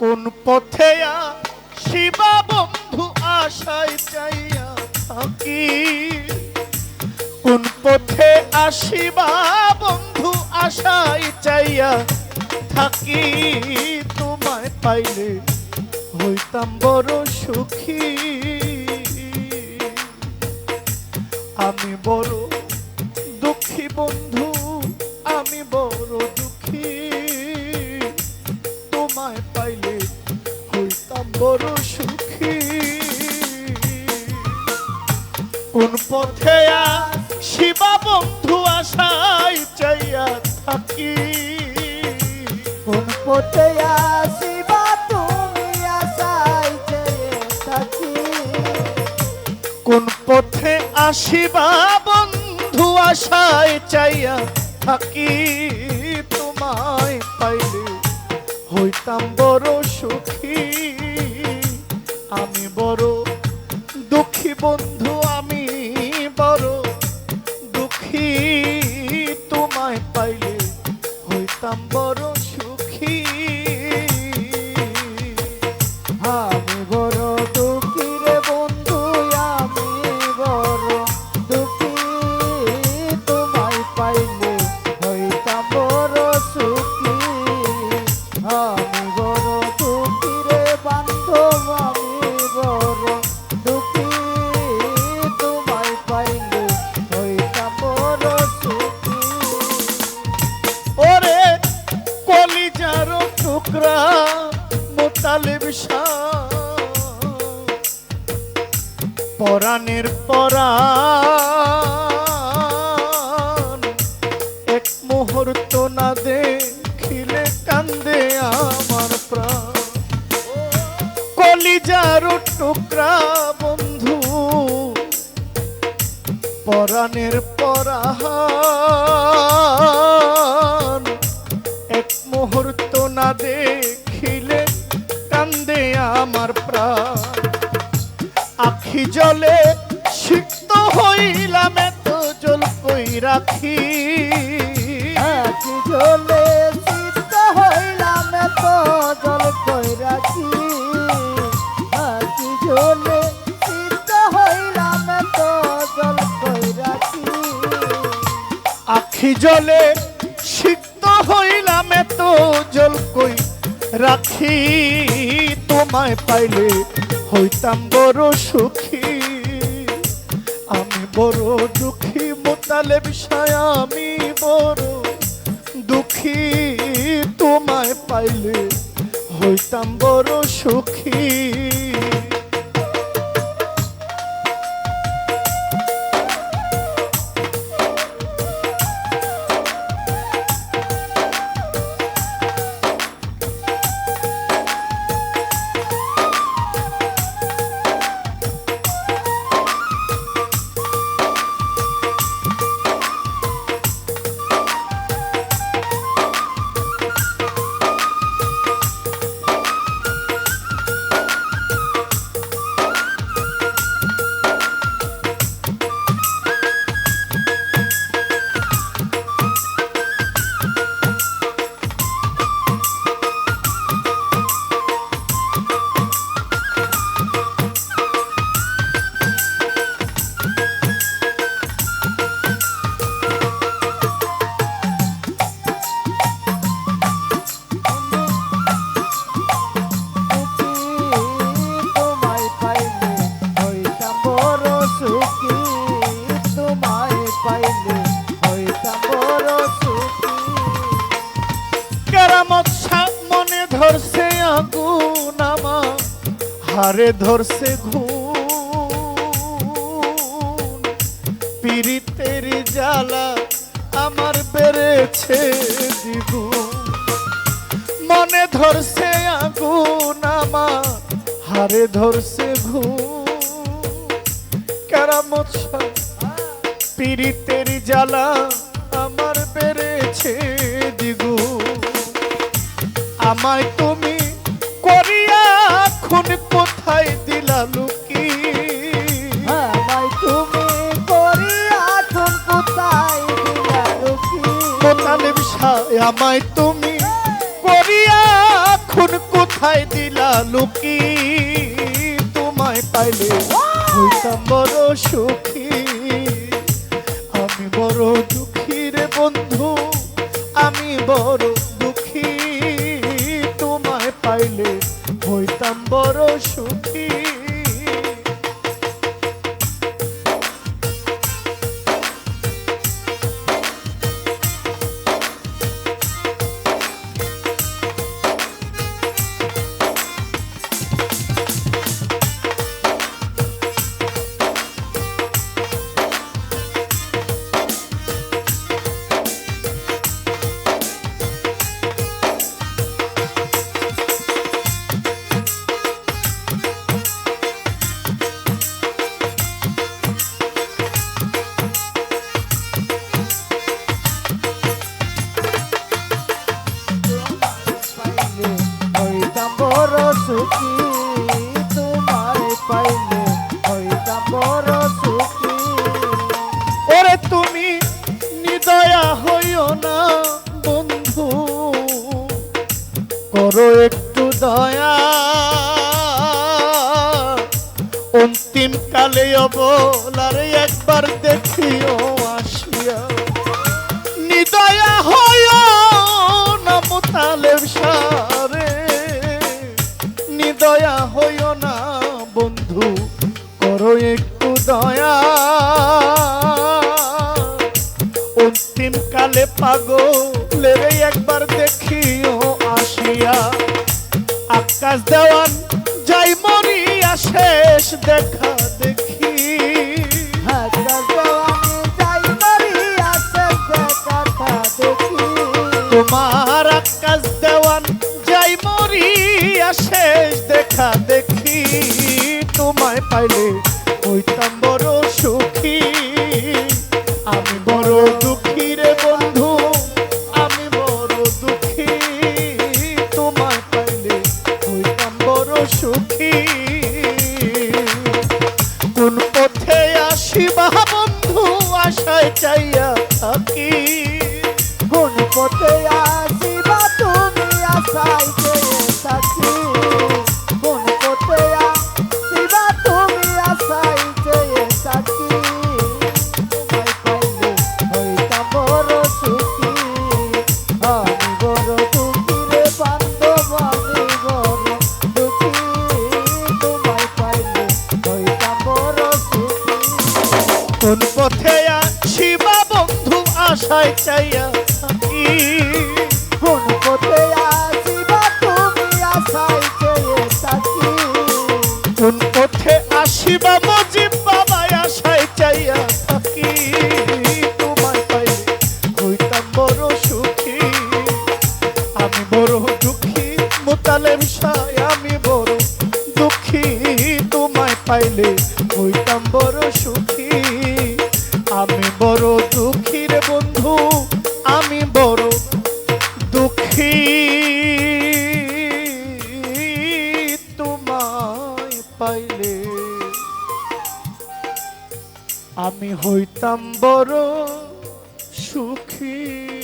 কোন পথে শিবা বন্ধু আশায় চাইয়া থাকি? কোন পথে আসিবা বন্ধু আশায় চাইয়া থাকি? তোমায় পাইলে হইতাম বড় সুখী। আমি বড় দুঃখী বন্ধু বড় সুখী। কোন পথে শিবা বন্ধু আশায় চাইয়া থাকি। কোন পথে আসিবা তুমি আশাই চেয়ে থাকি। কোন পথে আসিবা বন্ধু আশায় চাইয়া থাকি। তোমায় পাইলে হইতাম বড় সুখী। আমি বড় দুঃখী বন্ধু আমি বড়। দুঃখী তোমায় পাইলে হইতাম বড়। পরাণের পরাণ। এক মুহূর্ত না দেখিলে কান্দে আমার প্রাণ। কলিজার টুকরা বন্ধু, পরাণের পরাণ। এক মুহূর্ত না দেখিলে কান্দে আমার প্রাণ। আখি জলে সিক্ত হইলাম এত জল কই রাখি? জলে সিদ্ধ হইলাম এত জল কই রাখি? জলে সিদ্ধ হইলাম এত জল কই রাখি? আখি জলে সিক্ত হইলাম এত জল কই রাখি? তোমায় পাইলে হইতাম বড় সুখী। আমি বড় দুঃখী মোতালে বিষয় আমি বড় দুঃখী। তোমায় পাইলে হইতাম বড় সুখী। পাইলে হইতাম বড় সুখী। কেরামত মনে ধরছে আগুন আমার, হারে ধরছে ঘুম পীড়িতের জ্বালা আমার বেড়েছে দ্বিগুণ। মনে ধরছে আগুন আমার, হারে ধরছে ঘুম কেরামত সাপ পীড়িতের জ্বালা আমার বেড়েছে দ্বিগুণ। আমায় তুমি করিয়া খুন কোথায় দিলা লুকি? আমায় তুমি করিয়া ঠুন কোথায় দিলা লুকি? বিষায় আমায় তুমি করিয়া খুন কোথায় দিলা লুকি? তোমায় পাইলে হইতাম বড় সুখী। বড় দুঃখী রে বন্ধু আমি বড় দুঃখী। তোমায় পাইলে হইতাম বড় সুখী। নিদয়া হইও না, বন্ধু। একটু দয়া। অন্তিম কালে অবলারে একবার দেখিও আসিয়া। নিদয়া হইও না মোতালেব সারে। নিদয়া করো একটু দয়া। অন্তিম কালে পাগলের একবার দেখিও আসিয়া। আকাশ দেওয়ান যাই মরিয়া শেষ দেখা দেখি। তোমার আকাশ দেওয়ান যাই মরিয়া শেষ দেখা দেখি। তোমায় পাইলে আশায় চাইয়া থাকি? কোন পথে আসিবা তুমি আশাই চেয়ে থাকি? কোন পথে আসিবা মজিব বাবা আশায় চাইয়া থাকি? তোমায় পাইলে হইতাম বড় সুখী। আমি বড় দুঃখী মোতালেম সাই আমি বড় দুঃখী। তোমায় পাইলে হইতাম বড় সুখী। পাইলে আমি হইতাম বড় সুখী।